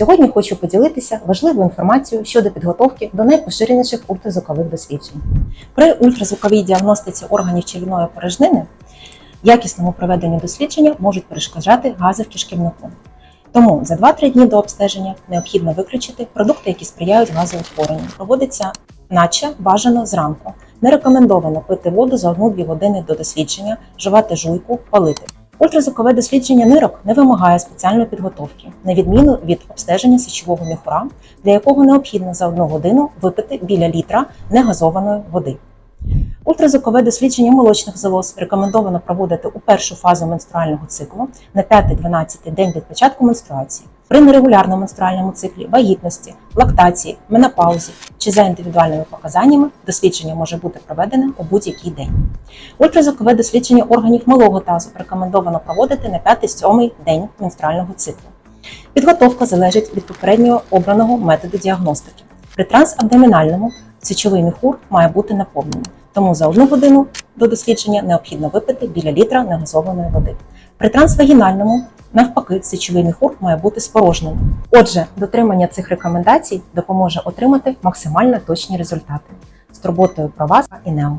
Сьогодні хочу поділитися важливою інформацією щодо підготовки до найпоширеніших ультразвукових досліджень. При ультразвуковій діагностиці органів червоної порожнини якісному проведенню дослідження можуть перешкоджати гази в кишківнику. Тому за 2-3 дні до обстеження необхідно виключити продукти, які сприяють газоутворенню. Проводиться наче бажано зранку. Не рекомендовано пити воду за 1-2 години до дослідження, жувати жуйку, палити. Ультразвукове дослідження нирок не вимагає спеціальної підготовки, на відміну від обстеження сечового міхура, для якого необхідно за одну годину випити біля літра негазованої води. Ультразвукове дослідження молочних залоз рекомендовано проводити у першу фазу менструального циклу на 5-12 день від початку менструації. При нерегулярному менструальному циклі, вагітності, лактації, менопаузі чи за індивідуальними показаннями дослідження може бути проведене у будь-який день. Ультразвукове дослідження органів малого тазу рекомендовано проводити на 5-7 день менструального циклу. Підготовка залежить від попереднього обраного методу діагностики. При трансабдомінальному сечовий міхур має бути наповнений, тому за одну годину до дослідження необхідно випити біля літра негазованої води. При трансвагінальному, навпаки, сечовий міхур має бути спорожним. Отже, дотримання цих рекомендацій допоможе отримати максимально точні результати. З турботою про вас і НЕО.